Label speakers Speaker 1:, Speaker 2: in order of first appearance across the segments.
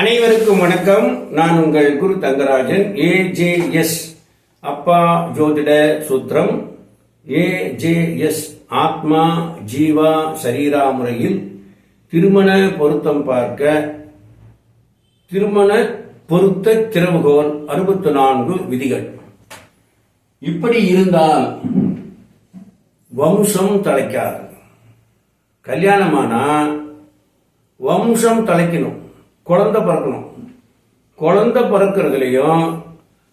Speaker 1: அனைவருக்கும் வணக்கம். நான் உங்கள் குரு தங்கராஜன் ஏஜேஎஸ் அப்பா ஜோதிட சூத்திரம். ஏஜேஎஸ் ஆத்மா ஜீவா சரீரா முறையில் திருமண பொருத்தம் பார்க்க திருமண பொருத்த திறவுகோல் அறுபத்தி நான்கு விதிகள். இப்படி இருந்தால் வம்சம் தலைக்காது. கல்யாணமானா வம்சம் தலைக்கணும். குழந்தை பிறக்கணும். குழந்தை பிறக்கிறதுலையும்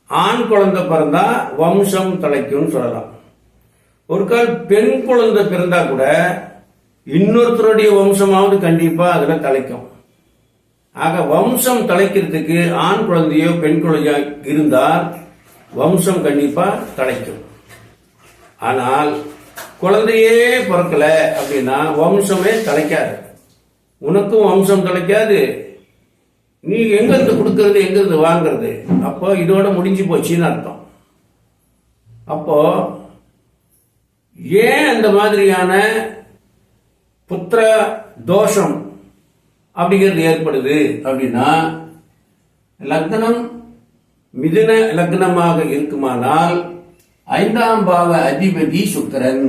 Speaker 1: ஆண் குழந்தை பிறந்தா வம்சம் தலைக்கும்னு சொல்லலாம். ஒரு கால் பெண் குழந்தை பிறந்தா கூட இன்னொருத்தருடைய வம்சமாவது கண்டிப்பா அதுல தலைக்கும். ஆக வம்சம் தலைக்கிறதுக்கு ஆண் குழந்தையோ பெண் குழந்தையோ இருந்தால் வம்சம் கண்டிப்பா தலைக்கும். ஆனால் குழந்தையே பிறக்கல அப்படின்னா வம்சமே தலைக்காது. உனக்கும் வம்சம் தலைக்காது நீ எங்கிருந்து கொடுக்கறது எங்கிருந்து வாங்கிறது. அப்போ இதோட முடிஞ்சு போச்சுன்னு அர்த்தம். அப்போ ஏன் அந்த மாதிரியான புத்திர தோஷம் அப்படிங்கிறது ஏற்படுது அப்படின்னா லக்னம் மிதுன லக்னமாக இருக்குமானால் ஐந்தாம் பாவ அதிபதி சுக்கரன்.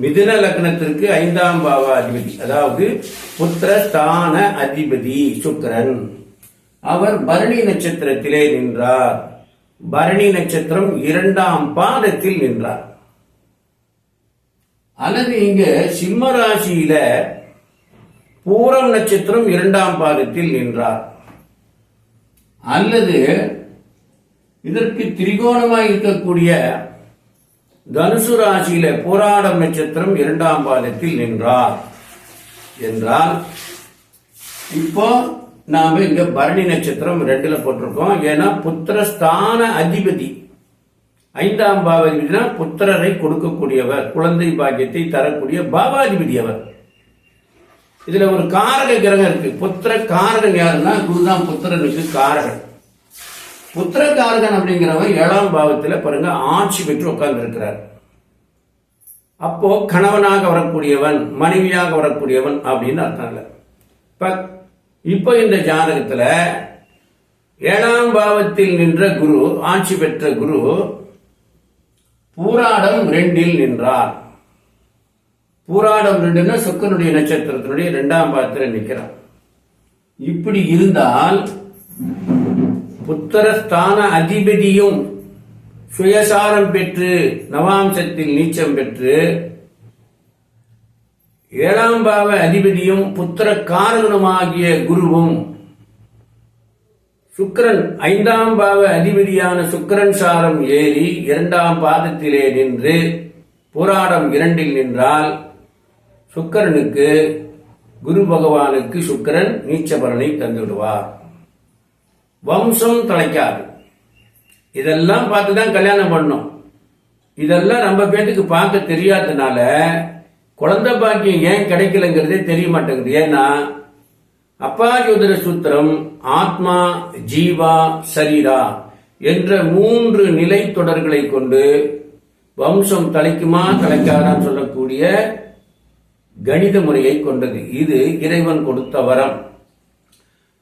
Speaker 1: மிதுன லக்னத்திற்கு ஐந்தாம் பாவ அதிபதி அதாவது புத்திர ஸ்தான அதிபதி சுக்கிரன். அவர் பரணி நட்சத்திரத்திலே நின்றார். பரணி நட்சத்திரம் இரண்டாம் பாதத்தில் நின்றார். அல்லது இங்க சிம்ம ராசியில பூரம் நட்சத்திரம் இரண்டாம் பாதத்தில் நின்றார். அல்லது இதற்கு திரிகோணமாக இருக்கக்கூடிய தனுசு ராசியில போராடம் நட்சத்திரம் இரண்டாம் பாதத்தில் நின்றார். என்றால் இப்போ நாம இங்க பரணி நட்சத்திரம் ரெண்டுல போட்டிருக்கோம். ஏன்னா புத்திரஸ்தான அதிபதி. ஐந்தாம் பாவாதிபதினா புத்திரரை கொடுக்கக்கூடியவர் குழந்தை பாக்கியத்தை தரக்கூடிய பாவாதிபதி அவர். இதுல ஒரு காரக கிரகம் இருக்கு. புத்திர காரகன் யாருன்னா குருதான் புத்திரனுக்கு காரகன். புத்திரகாரகன் அப்படிங்கிறவன் ஏழாம் பாவத்துல பாருங்க ஆட்சி பெற்று உட்கார்ந்து இருக்கிறார் அப்போ கணவனாக வரக்கூடியவன் மனைவியாக வரக்கூடியவன் அப்படின்னு அர்த்தம் இல்லை. இப்ப இப்போ இந்த ஜாதகத்துல ஏழாம் பாவத்தில் நின்ற குரு ஆட்சி பெற்ற குரு பூராடம் ரெண்டில் நின்றார். பூராடம் ரெண்டுன்னா சுக்கனுடைய நட்சத்திரத்தினுடைய இரண்டாம் பாவத்தில் நிற்கிறார் இப்படி இருந்தால் புத்திரஸ்தான அதிபதியும் சுயசாரம் பெற்று நவாம்சத்தில் நீச்சம் பெற்று ஏழாம் பாவ அதிபதியும் புத்திர காரகனுமாகிய குருவும் சுக்கரன் ஐந்தாம் பாவ அதிபதியான சுக்கரன் சாரம் ஏறி இரண்டாம் பாதத்திலே நின்று போராடம் இரண்டில் நின்றால் சுக்கரனுக்கு குரு பகவானுக்கு சுக்கரன் நீச்சபலனை தந்துவிடுவார். வம்சம் தலைக்காது. இதெல்லாம் பார்த்து தான் கல்யாணம் பண்ணோம். இதெல்லாம் நம்ம பேத்துக்கு பார்க்க தெரியாததுனால குழந்தை பாக்கியம் ஏன் கிடைக்கலங்கிறதே தெரிய மாட்டேங்குது ஏன்னா அப்பா ஜோதிட சூத்திரம் ஆத்மா ஜீவா சரீரா என்ற மூன்று நிலை தொடர்களை கொண்டு வம்சம் தலைக்குமா தலைக்காதான் சொல்லக்கூடிய கணித முறையை கொண்டது. இது இறைவன் கொடுத்த வரம்.